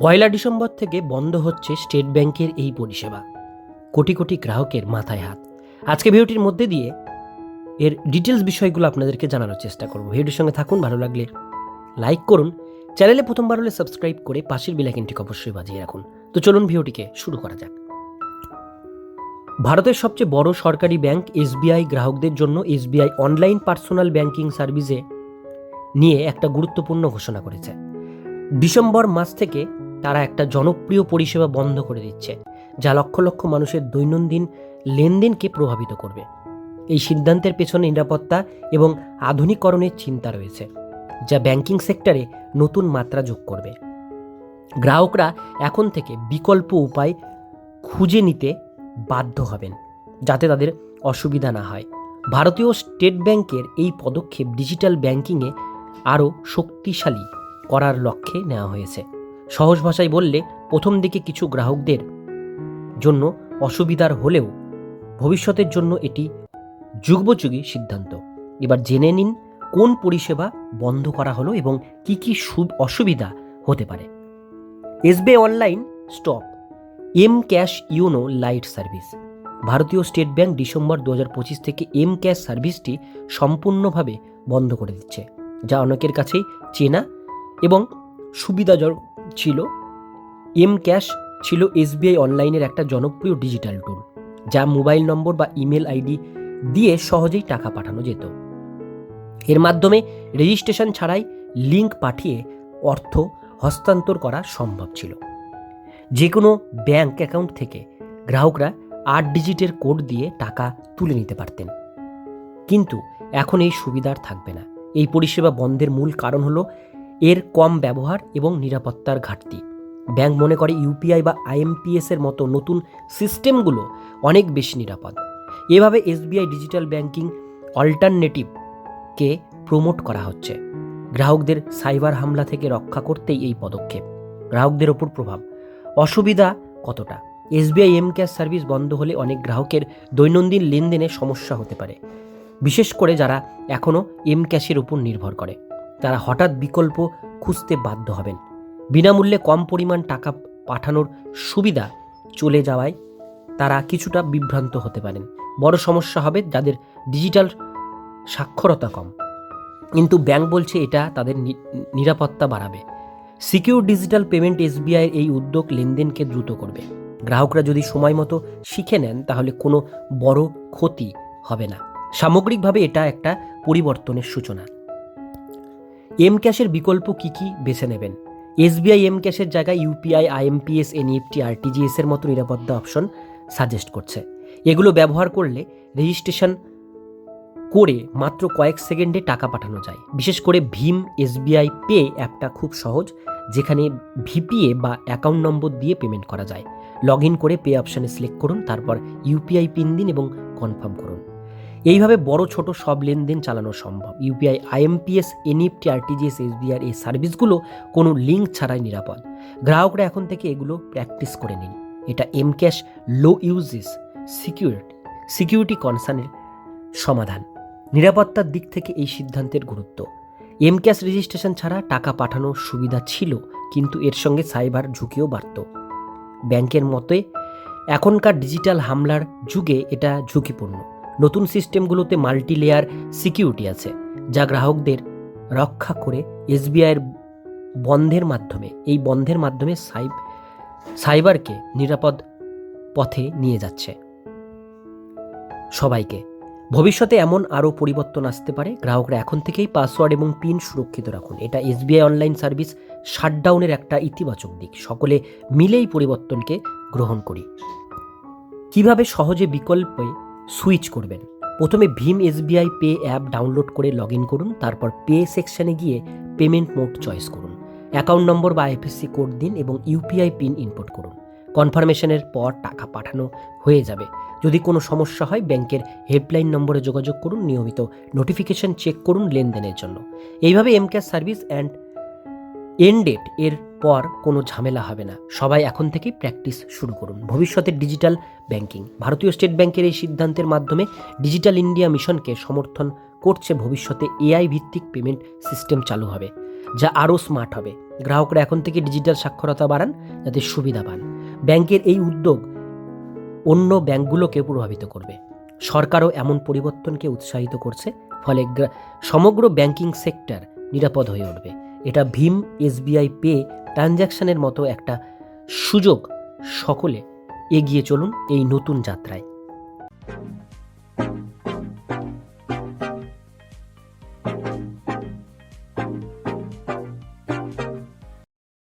পয়লা December থেকে বন্ধ হচ্ছে স্টেট ব্যাংকের এই পরিষেবা। কোটি কোটি গ্রাহকের মাথায় হাত। আজকে ভিডিওটির মধ্যে দিয়ে এর ডিটেলস বিষয়গুলো আপনাদেরকে জানানোর চেষ্টা করব। ভিডিওটির সঙ্গে থাকুন, ভালো লাগলে লাইক করুন। চ্যানেলে প্রথমবার হলে সাবস্ক্রাইব করে পাশের বেলাইকেনটিকে অবশ্যই বাজিয়ে রাখুন। তো চলুন ভিডিওটিকে শুরু করা যাক। ভারতের সবচেয়ে বড় সরকারি ব্যাংক এসবিআই গ্রাহকদের জন্য এসবিআই অনলাইন পার্সোনাল ব্যাংকিং সার্ভিসে নিয়ে একটা গুরুত্বপূর্ণ ঘোষণা করেছে। ডিসেম্বর মাস থেকে তারা একটা জনপ্রিয় পরিষেবা বন্ধ করে দিচ্ছে, যা লক্ষ লক্ষ মানুষের দৈনন্দিন লেনদেনকে প্রভাবিত করবে। এই সিদ্ধান্তের পেছনে নিরাপত্তা এবং আধুনিকরণের চিন্তা রয়েছে, যা ব্যাংকিং সেক্টরে নতুন মাত্রা যোগ করবে। গ্রাহকরা এখন থেকে বিকল্প উপায় খুঁজে নিতে বাধ্য হবেন, যাতে তাদের অসুবিধা না হয়। ভারতীয় স্টেট ব্যাংকের এই পদক্ষেপ ডিজিটাল ব্যাংকিংয়ে আরও শক্তিশালী করার লক্ষ্যে নেওয়া হয়েছে। সহজ ভাষায় বললে প্রথম দিকে কিছু গ্রাহকদের জন্য অসুবিধার হলেও ভবিষ্যতের জন্য এটি যুগোপযোগী সিদ্ধান্ত। এবার জেনে নিন কোন পরিষেবা বন্ধ করা হলো এবং কি কি অসুবিধা হতে পারে। SBI online stop, M cash YONO lite service. ভারতীয় স্টেট ব্যাংক ডিসেম্বর দু থেকে এম ক্যাশ সার্ভিসটি সম্পূর্ণভাবে বন্ধ করে দিচ্ছে, যা অনেকের কাছেই চেনা এবং সুবিধাজনক ছিল। এম ক্যাশ ছিল এসবিআই অনলাইনের একটা জনপ্রিয় ডিজিটাল টুল যা মোবাইল নম্বর বা ইমেল আইডি দিয়ে সহজেই টাকা পাঠানো যেত। এর মাধ্যমে রেজিস্ট্রেশন ছাড়াই লিংক পাঠিয়ে অর্থ হস্তান্তর করা সম্ভব ছিল। যে কোনো ব্যাংক অ্যাকাউন্ট থেকে গ্রাহকরা আট ডিজিটের কোড দিয়ে টাকা তুলে নিতে পারতেন। কিন্তু এখন এই সুবিধার থাকবে না। এই পরিষেবা বন্ধের মূল কারণ হলো এর কম ব্যবহার এবং নিরাপত্তার ঘাটতি। ব্যাংক মনে করে ইউপিআই বা আইএমপিএস এর মতো নতুন সিস্টেমগুলো অনেক বেশি নিরাপদ। এভাবে এসবিআই ডিজিটাল ব্যাংকিং অল্টারনেটিভকে প্রমোট করা হচ্ছে। গ্রাহকদের সাইবার হামলা থেকে রক্ষা করতেই এই পদক্ষেপ। গ্রাহকদের ওপর প্রভাব। অসুবিধা কতটা? এসবিআই এম ক্যাশ সার্ভিস বন্ধ হলে অনেক গ্রাহকের দৈনন্দিন লেনদেনে সমস্যা হতে পারে। বিশেষ করে যারা এখনও এম ক্যাশের উপর নির্ভর করে। তারা হঠাৎ বিকল্প খুঁজতে বাধ্য হবেন। বিনামূল্যে কম পরিমাণ টাকা পাঠানোর সুবিধা চলে যাওয়ায় তারা কিছুটা বিভ্রান্ত হতে পারেন। বড় সমস্যা হবে যাদের ডিজিটাল সাক্ষরতা কম। কিন্তু ব্যাংক বলছে এটা তাদের নিরাপত্তা বাড়াবে। সিকিউর ডিজিটাল পেমেন্ট এসবিআই এই উদ্যোগ লেনদেনকে দ্রুত করবে। গ্রাহকরা যদি সময় মতো শিখে নেন, তাহলে কোনো বড় ক্ষতি হবে না। সামগ্রিকভাবে এটা একটা পরিবর্তনের সূচনা। এম ক্যাশের বিকল্প কি কি বেছে নেবেন? এসবিআই এম ক্যাশের জায়গায় ইউপিআই, আইএমপিএস, এনইএফটি, আরটিজিএস এর মতো নিরাপত্তা অপশন সাজেস্ট করছে। এগুলো ব্যবহার করলে রেজিস্ট্রেশন করে মাত্র কয়েক সেকেন্ডে টাকা পাঠানো যায়। বিশেষ করে ভীম, এসবিআই পে অ্যাপটা খুব সহজ, যেখানে ভিপিএ বা অ্যাকাউন্ট নম্বর দিয়ে পেমেন্ট করা যায়। লগ ইন করে পে অপশানে সিলেক্ট করুন, তারপর ইউপিআই পিন দিন এবং কনফার্ম করুন। এইভাবে বড় ছোট সব লেনদেন চালানো সম্ভব। UPI, IMPS NEFT RTGS SBR এই সার্ভিসগুলো কোনো লিঙ্ক ছাড়াই নিরাপদ। গ্রাহকরা এখন থেকে এগুলো প্র্যাকটিস করে নিন। এটা M cash low uses, security security কনসার্নের সমাধান। নিরাপত্তার দিক থেকে এই সিদ্ধান্তের গুরুত্ব। এম ক্যাশ রেজিস্ট্রেশন ছাড়া টাকা পাঠানোর সুবিধা ছিল, কিন্তু এর সঙ্গে সাইবার ঝুঁকিও বাড়ত। ব্যাংকের মতে, এখনকার ডিজিটাল হামলার যুগে এটা ঝুঁকিপূর্ণ। নতুন সিস্টেমগুলোতে মাল্টি লেয়ার সিকিউরিটি আছে, যা গ্রাহকদের রক্ষা করে এসবিআইয়ের বন্ধের মাধ্যমে, এই বন্ধের মাধ্যমে সাইব সাইবারকে নিরাপদ পথে নিয়ে যাচ্ছে সবাইকে। ভবিষ্যতে এমন আরও পরিবর্তন আসতে পারে, গ্রাহকরা এখন থেকেই পাসওয়ার্ড এবং পিন সুরক্ষিত রাখুন। এটা এসবিআই অনলাইন সার্ভিস শাটডাউনের একটা ইতিবাচক দিক। সকলে মিলেই পরিবর্তনকে গ্রহণ করি। কীভাবে সহজে বিকল্পে সুইচ করবেন। প্রথমে ভীম এসবিআই পে অ্যাপ ডাউনলোড করে লগ ইন করুন, তারপর পে সেকশানে গিয়ে পেমেন্ট মোড চয়েস করুন। অ্যাকাউন্ট নম্বর বা আইএফএসসি কোড দিন এবং ইউপিআই পিন ইনপুট করুন। কনফার্মেশনের পর টাকা পাঠানো হয়ে যাবে। যদি কোনো সমস্যা হয়, ব্যাংকের হেল্পলাইন নম্বরে যোগাযোগ করুন, নিয়মিত নোটিফিকেশন চেক করুন লেনদেনের জন্য। এইভাবে M cash service and end date এর পর কোনো ঝামেলা হবে না। সবাই এখন থেকেই প্র্যাকটিস শুরু করুন। ভবিষ্যতের ডিজিটাল ব্যাংকিং। ভারতীয় স্টেট ব্যাংকের এই সিদ্ধান্তের মাধ্যমে ডিজিটাল ইন্ডিয়া মিশনকে সমর্থন করছে ভবিষ্যতে এআই ভিত্তিক পেমেন্ট সিস্টেম চালু হবে, যা আরও স্মার্ট হবে। গ্রাহকরা এখন থেকে ডিজিটাল সাক্ষরতা বাড়ান, যাতে সুবিধা পান। ব্যাংকের এই উদ্যোগ অন্য ব্যাংকগুলোকে প্রভাবিত করবে। সরকারও এমন পরিবর্তনকে উৎসাহিত করছে, ফলে গ্রা- সমগ্র ব্যাংকিং সেক্টর নিরাপদ হয়ে উঠবে। এটা ভীম এসবিআই পে ট্রানজ্যাকশানের মতো একটা সুযোগ সকলে এগিয়ে চলুন এই নতুন যাত্রায়।